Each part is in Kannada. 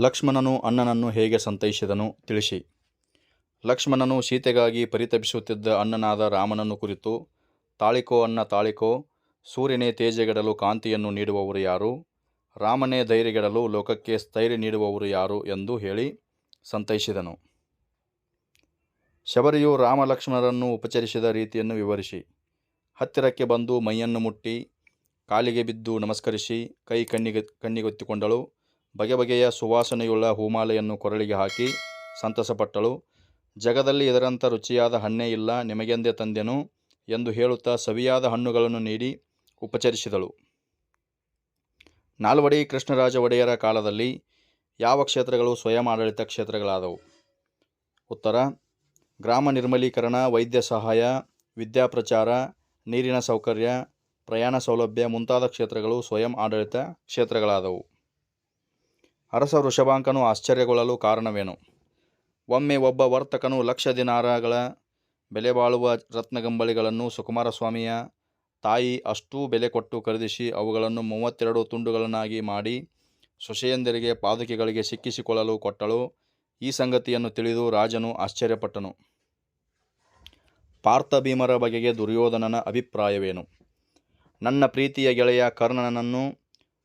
ಲಕ್ಷ್ಮಣನು ಅಣ್ಣನನ್ನು ಹೇಗೆ ಸಂತೈಸಿದನು ತಿಳಿಸಿ. ಲಕ್ಷ್ಮಣನು ಸೀತೆಗಾಗಿ ಪರಿತಪಿಸುತ್ತಿದ್ದ ಅಣ್ಣನಾದ ರಾಮನನ್ನು ಕುರಿತು, ತಾಳಿಕೋ ಅನ್ನ ತಾಳಿಕೋ, ಸೂರ್ಯನೇ ತೇಜಗೆಡಲು ಕಾಂತಿಯನ್ನು ನೀಡುವವರು ಯಾರು? ರಾಮನೇ ಧೈರ್ಯಗೆಡಲು ಲೋಕಕ್ಕೆ ಸ್ಥೈರ್ಯ ನೀಡುವವರು ಯಾರು ಎಂದು ಹೇಳಿ ಸಂತೈಸಿದನು. ಶಬರಿಯು ರಾಮ ಲಕ್ಷ್ಮಣರನ್ನು ಉಪಚರಿಸಿದ ರೀತಿಯನ್ನು ವಿವರಿಸಿ. ಹತ್ತಿರಕ್ಕೆ ಬಂದು ಮೈಯನ್ನು ಮುಟ್ಟಿ, ಕಾಲಿಗೆ ಬಿದ್ದು ನಮಸ್ಕರಿಸಿ, ಕೈ ಕಣ್ಣಿಗೆ ಕಣ್ಣಿಗೊತ್ತಿಕೊಂಡಳು. ಬಗೆ ಬಗೆಯ ಸುವಾಸನೆಯುಳ್ಳ ಹೂಮಾಲೆಯನ್ನು ಕೊರಳಿಗೆ ಹಾಕಿ ಸಂತಸಪಟ್ಟಳು. ಜಗದಲ್ಲಿ ಇದರಂಥ ರುಚಿಯಾದ ಹಣ್ಣೇ ಇಲ್ಲ, ನಿಮಗೆಂದೇ ತಂದೆನು ಎಂದು ಹೇಳುತ್ತಾ ಸವಿಯಾದ ಹಣ್ಣುಗಳನ್ನು ನೀಡಿ ಉಪಚರಿಸಿದಳು. ನಾಲ್ವಡಿ ಕೃಷ್ಣರಾಜ ಒಡೆಯರ ಕಾಲದಲ್ಲಿ ಯಾವ ಕ್ಷೇತ್ರಗಳು ಸ್ವಯಂ ಆಡಳಿತ ಕ್ಷೇತ್ರಗಳಾದವು? ಉತ್ತರ, ಗ್ರಾಮ ನಿರ್ಮಲೀಕರಣ, ವೈದ್ಯ ಸಹಾಯ ವಿದ್ಯಾಪ್ರಚಾರ ನೀರಿನ ಸೌಕರ್ಯ, ಪ್ರಯಾಣ ಸೌಲಭ್ಯ ಮುಂತಾದ ಕ್ಷೇತ್ರಗಳು ಸ್ವಯಂ ಆಡಳಿತ ಕ್ಷೇತ್ರಗಳಾದವು. ಅರಸ ವೃಷಭಾಂಕನು ಆಶ್ಚರ್ಯಗೊಳ್ಳಲು ಕಾರಣವೇನು? ಒಮ್ಮೆ ಒಬ್ಬ ವರ್ತಕನು ಲಕ್ಷ ದಿನಾರಗಳ ಬೆಲೆ ಬಾಳುವ ರತ್ನಗಂಬಳಿಗಳನ್ನು ಸುಕುಮಾರಸ್ವಾಮಿಯ ತಾಯಿ ಅಷ್ಟೂ ಬೆಲೆ ಕೊಟ್ಟು ಖರೀದಿಸಿ ಅವುಗಳನ್ನು ಮೂವತ್ತೆರಡು ತುಂಡುಗಳನ್ನಾಗಿ ಮಾಡಿ ಸೊಸೆಯಂದಿರಿಗೆ ಪಾದುಕೆಗಳಿಗೆ ಸಿಕ್ಕಿಸಿಕೊಳ್ಳಲು ಕೊಟ್ಟಳು. ಈ ಸಂಗತಿಯನ್ನು ತಿಳಿದು ರಾಜನು ಆಶ್ಚರ್ಯಪಟ್ಟನು. ಪಾರ್ಥಭೀಮರ ಬಗೆಗೆ ದುರ್ಯೋಧನನ ಅಭಿಪ್ರಾಯವೇನು? ನನ್ನ ಪ್ರೀತಿಯ ಗೆಳೆಯ ಕರ್ಣನನ್ನು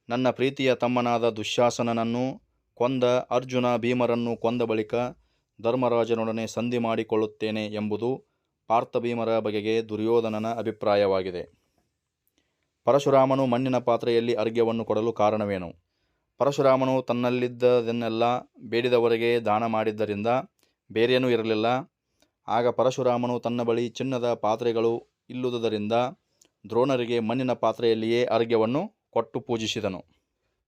ನನ್ನ ಪ್ರೀತಿಯ ತಮ್ಮನಾದ ದುಶ್ಯಾಸನನನ್ನು ಕೊಂದ ಅರ್ಜುನ ಭೀಮರನ್ನು ಕೊಂದ ಬಳಿಕ ಧರ್ಮರಾಜನೊಡನೆ ಸಂಧಿ ಮಾಡಿಕೊಳ್ಳುತ್ತೇನೆ ಎಂಬುದು ಪಾರ್ಥಭೀಮರ ಬಗೆಗೆ ದುರ್ಯೋಧನನ ಅಭಿಪ್ರಾಯವಾಗಿದೆ. ಪರಶುರಾಮನು ಮಣ್ಣಿನ ಪಾತ್ರೆಯಲ್ಲಿ ಅರ್ಘ್ಯವನ್ನು ಕೊಡಲು ಕಾರಣವೇನು? ಪರಶುರಾಮನು ತನ್ನಲ್ಲಿದ್ದದನ್ನೆಲ್ಲ ಬೇಡಿದವರಿಗೆ ದಾನ ಮಾಡಿದ್ದರಿಂದ ಬೇರೇನೂ ಇರಲಿಲ್ಲ. ಆಗ ಪರಶುರಾಮನು ತನ್ನ ಬಳಿ ಚಿನ್ನದ ಪಾತ್ರೆಗಳು ಇಲ್ಲುವುದರಿಂದ ದ್ರೋಣರಿಗೆ ಮಣ್ಣಿನ ಪಾತ್ರೆಯಲ್ಲಿಯೇ ಅರ್ಘ್ಯವನ್ನು ಕೊಟ್ಟು ಪೂಜಿಸಿದನು.